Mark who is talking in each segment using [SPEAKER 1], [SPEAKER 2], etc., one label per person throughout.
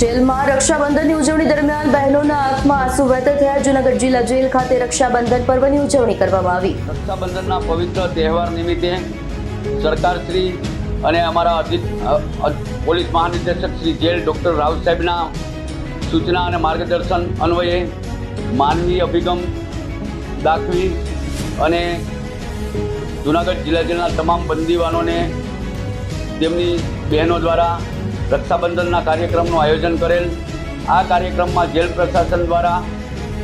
[SPEAKER 1] જેલમાં રક્ષાબંધનની ઉજવણી દરમિયાન બહેનોના આંખમાં આંસુ વહેતા થયા. જૂનાગઢ જિલ્લા જેલ ખાતે રક્ષાબંધન પર્વની ઉજવણી કરવામાં આવી.
[SPEAKER 2] રક્ષાબંધનના પવિત્ર તહેવાર નિમિત્તે સરકારશ્રી અને અમારા અધિક પોલીસ મહાનિદેશક શ્રી જેલ ડૉક્ટર રાવ સાહેબના સૂચના અને માર્ગદર્શન અન્વયે માનવીય અભિગમ દાખવી અને જૂનાગઢ જિલ્લા જેલના તમામ બંદીવાનોને તેમની બહેનો દ્વારા રક્ષાબંધનના કાર્યક્રમનું આયોજન કરેલ. આ કાર્યક્રમમાં જેલ પ્રશાસન દ્વારા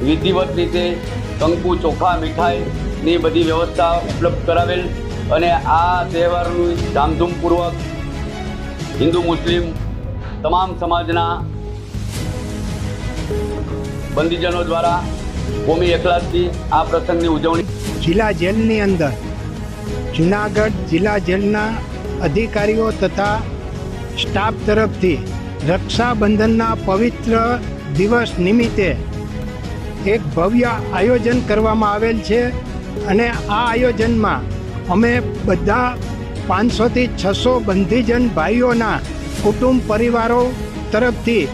[SPEAKER 2] વિધિવત રીતે કંકુ, ચોખા, મીઠાઈની બધી વ્યવસ્થા ઉપલબ્ધ કરાવેલ અને આ તહેવારનું ધામધૂમપૂર્વક હિન્દુ, મુસ્લિમ તમામ સમાજના બંદીજનો દ્વારા કોમી એકલાસથી આ પ્રસંગની ઉજવણી
[SPEAKER 3] જિલ્લા જેલની અંદર જુનાગઢ જિલ્લા જેલના અધિકારીઓ તથા સ્ટાફ તરફથી રક્ષાબંધનના પવિત્ર દિવસ નિમિત્તે એક ભવ્ય આયોજન કરવામાં આવેલ છે અને આ આયોજનમાં અમે બધા પાંચસોથી છસો બંધીજન ભાઈઓના કુટુંબ પરિવારો તરફથી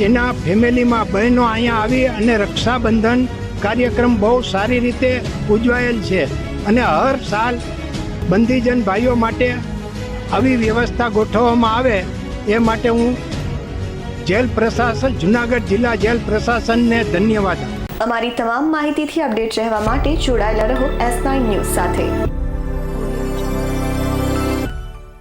[SPEAKER 3] એના ફેમિલીમાં બહેનો અહીંયા આવી અને રક્ષાબંધન કાર્યક્રમ બહુ સારી રીતે ઉજવાયેલ છે. અને હર સાલ બંધીજન ભાઈઓ માટે આવી વ્યવસ્થા ગોઠવવામાં આવે એ માટે હું જેલ પ્રશાસન, જુનાગઢ જિલ્લા જેલ પ્રશાસનને ધન્યવાદ.
[SPEAKER 1] અમારી તમામ માહિતીથી અપડેટ રહેવા માટે જોડાયેલા રહો એસ નાઇન ન્યૂઝ સાથે